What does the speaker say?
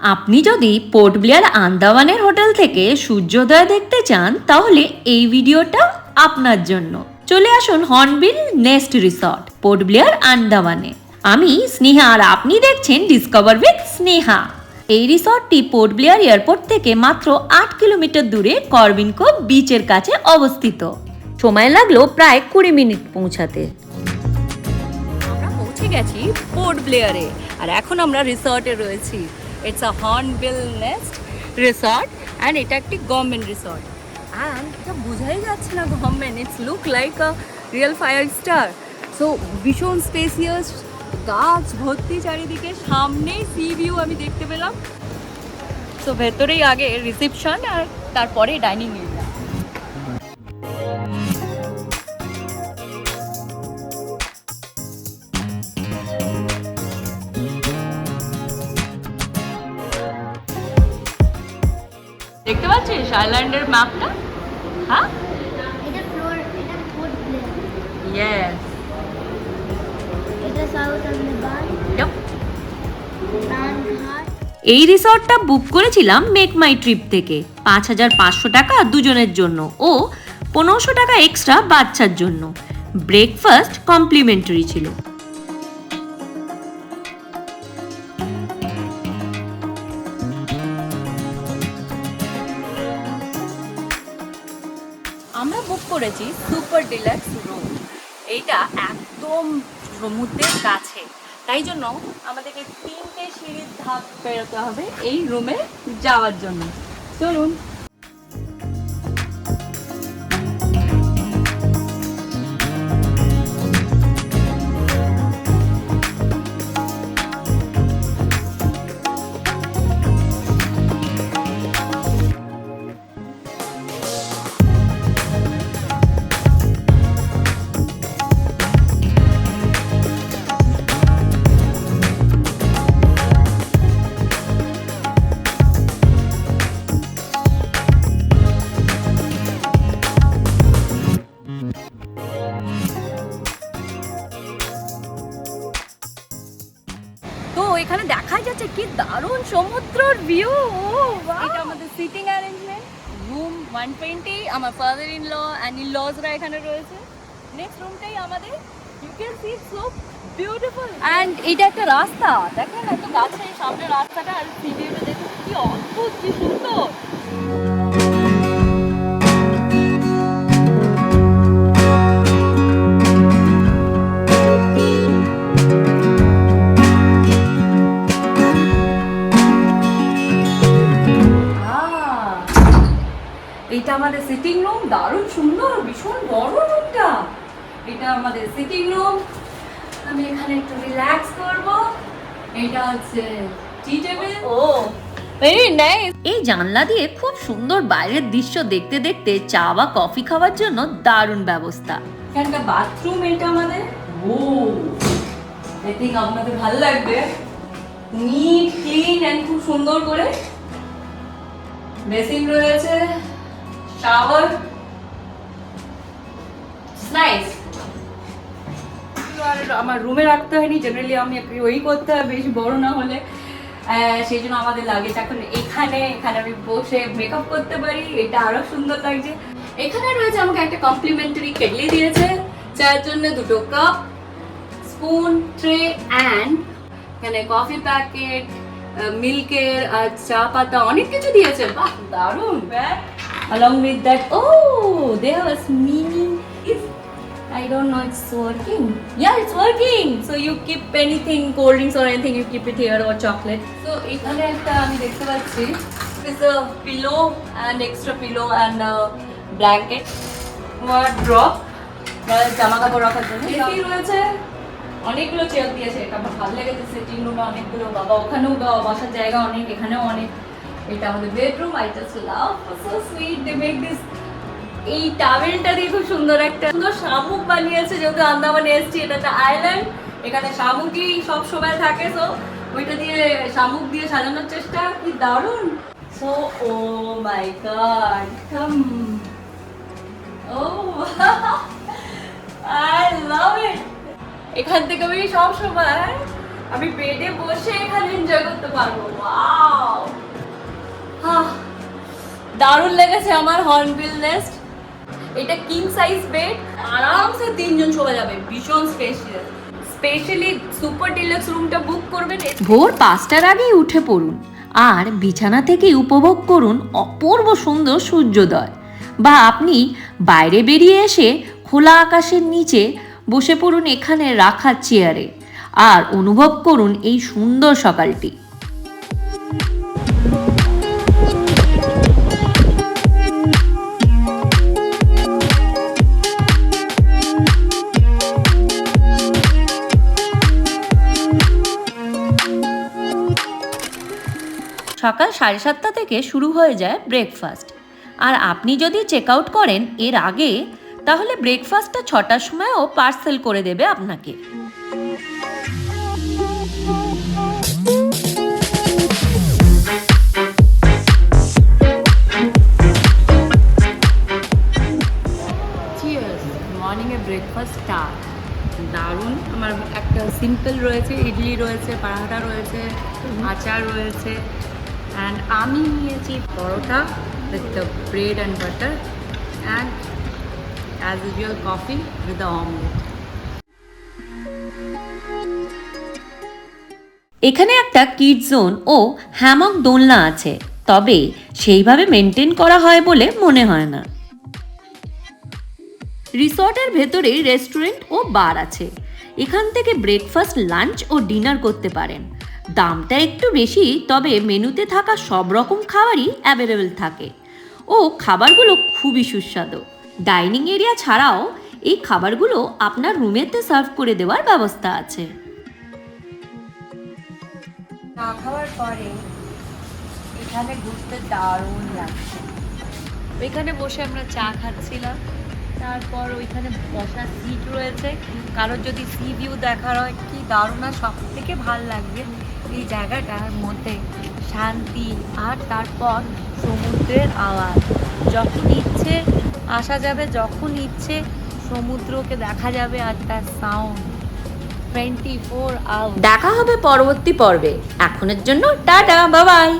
আপনি যদি port Blair আন্দামানের hotel থেকে সূর্যোদয় দেখতে চান, তাহলে এই ভিডিওটা আপনার জন্য। চলে আসুন Hornbill Nest resort, Port Blair আন্দামানে। আমি স্নেহা, আর আপনি দেখছেন ডিসকভার উইথ স্নেহা। এই রিসর্টটি পোর্ট ব্লেয়ার এয়ারপোর্ট থেকে মাত্র আট কিলোমিটার দূরে করবিনকো বিচের কাছে অবস্থিত। সময় লাগল প্রায় কুড়ি মিনিট পৌঁছাতে। আমরা পৌঁছে গেছি পোর্ট ব্লেয়ারে, আর এখন আমরা রিসর্টে রয়েছি। It's a Hornbill Nest resort and এটা একটি গভর্নমেন্ট রিসর্ট অ্যান্ড এটা বোঝাই যাচ্ছে না government it's look like a real fire star so ভীষণ স্পেসিয়াস গাছ ভর্তি চারিদিকে সামনেই সি ভিউ আমি দেখতে পেলাম সো ভেতরেই আগে রিসেপশন আর তারপরে ডাইনিং এরিয়া পাচ্ছিস আইল্যান্ডের ম্যাপটা হ্যাঁ? এই রিসর্টটা বুক করেছিলাম মেক মাই ট্রিপ থেকে। পাঁচ হাজার পাঁচশো টাকা দুজনের জন্য ও পনেরোশো টাকা এক্সট্রা বাচ্চার জন্য। ব্রেকফাস্ট কমপ্লিমেন্টারি ছিল। করেছি, সুপার ডিলাক্স রুম এইটা একদম সমুদ্রের কাছে। তাই জন্য আমাদেরকে তিনটে সিঁড়ির ধাপ বেরোতে হবে এই রুমে যাওয়ার জন্য। চলুন কি দারুণ সমুদ্রর ভিউ এটা আমাদের sitting arrangement room one twenty আমার father in law and in লজরা এখানে রয়েছে। নেক্সট রুমটাই আমাদের। You can see so beautiful and এটা একটা রাস্তা। দেখেন এত গাছে সামনে রাস্তাটা আর সিভিউটা দেখুন কি অদ্ভুত কি সুন্দর। এটা আমাদের সিটিং রুম দারুণ সুন্দর ভীষণ বড় রুমটা এটা আমাদের সিটিং রুম আমি এখানে একটু রিল্যাক্স করব। এটা হচ্ছে টি টেবিল ও এই জানলা দিয়ে খুব সুন্দর বাইরের দৃশ্য দেখতে দেখতে চা বা কফি খাওয়ার জন্য দারুণ ব্যবস্থা। এখানকার বাথরুম এটা আমাদের? ও আই থিঙ্ক আপনাদের ভালো লাগবে। নিট ক্লিন এন্ড খুব সুন্দর করে। বেসিন রয়েছে। শাওয়ার নাইস আর আমার রুমে রাখতে হয়নি জেনারেলি আমি ওই করতে হয় বেশি বড় না হলে। সেই জন্য আমাদের লাগেজ এখন এখানে এখানে আমি বসে মেকআপ করতে পারি এটা আরও সুন্দর লাগছে। এখানে রয়েছে আমাকে একটা কমপ্লিমেন্টারি কেটলি দিয়েছে চায়ের জন্য দুটো কাপ স্পুন ট্রে অ্যান্ড এখানে কফি প্যাকেট মিল্কের আর চা পাতা অনেক কিছু দিয়েছে। বাহ দারুণ। Along with that oh have a mini I don't know it's working yeah it's working so you keep anything cold drinks or anything you keep it here or chocolate so এখানে একটা আমি দেখতে পাচ্ছি is a pillow and extra pillow and a blanket wardrobe জামা কাপড় রাখার জন্য AC রয়েছে অনেকগুলো চেয়ার দিয়েছে এটা ভালো লেগেছে সিটিং রুমে অনেকগুলো বাবা ওখানেও বসার জায়গা অনেক এখানেও অনেক এটা আমাদের bedroom I just love so sweet they make this এই টাওয়েলটা দিয়ে খুব সুন্দর একটা, সুন্দর শামুক বানিয়েছে যেহেতু আন্দামানে এসছি এটা একটা আইল্যান্ড এখানে শামুকই সব সময় থাকে সো ওইটা দিয়ে শামুক দিয়ে সাজানোর চেষ্টা, কি দারুণ! So oh my god come oh I love it এখান থেকে আমি সব সময়, আমি বেডে বসে এখানে এনজয় করতে পারব ওয়াও দারুণ লেগেছে আমার হর্নবিল নেস্ট এটা কিং সাইজ বেড আরামসে তিনজন শোয়া যাবে, ভীষণ স্পেশাল স্পেশালি সুপার ডিলাক্স রুমটা বুক করবেন। ভোর পাঁচটার আগেই উঠে পড়ুন, আর বিছানা থেকে উপভোগ করুন অপূর্ব সুন্দর সূর্যোদয়। বা আপনি বাইরে বেরিয়ে এসে খোলা আকাশের নিচে বসে পড়ুন এখানে রাখা চেয়ারে আর অনুভব করুন এই সুন্দর সকালটি। সকাল সাড়ে সাতটা থেকে শুরু হয়ে যায় ব্রেকফাস্ট আর আপনি যদি চেক আউট করেন এর আগে, তাহলে ব্রেকফাস্টটা ছটার সময়ও পার্সেল করে দেবে আপনাকে। ব্রেকফাস্ট দারুণ। আমার একটা সিম্পল রয়েছে, ইডলি রয়েছে, পারাঠা রয়েছে, আচার রয়েছে। অ্যান্ড আমি নিয়েছি paratha with the bread and butter and as usual coffee with the omelette এখানে একটা কিড জোন ও হ্যামক দোলনা আছে, তবে সেইভাবে মেনটেন করা হয় বলে মনে হয় না। রিসর্টের ভেতরে রেস্টুরেন্ট ও বার আছে। এখান থেকে ব্রেকফাস্ট লাঞ্চ ও ডিনার করতে পারেন। দামটা একটু বেশি তবে মেনুতে থাকা সব রকম খাবারই অ্যাভেলেবেল থাকে। ও খাবারগুলো খুবই সুস্বাদু। ডাইনিং এরিয়া ছাড়াও এই খাবারগুলো আপনার রুমেতে সার্ভ করে দেওয়ার ব্যবস্থা আছে। চা খাওয়ার পরে এখানে ঘুরতে দারুণ লাগছে। ওইখানে বসে আমরা চা খাচ্ছিলাম তারপর ওইখানে বসার সিট রয়েছে। কারোর যদি সি ভিউ দেখার হয় কি দারুণ আর সব থেকে ভালো লাগবে। এই জায়গাটার মধ্যে শান্তি আর তারপর সমুদ্রের আওয়াজ। যখন ইচ্ছে, আসা যাবে যখন ইচ্ছে, সমুদ্রকে দেখা যাবে আর তার সাউন্ড টোয়েন্টি ফোর আওয়ার দেখা হবে পরবর্তী পর্বে। এখনের জন্য টাটা বাবাই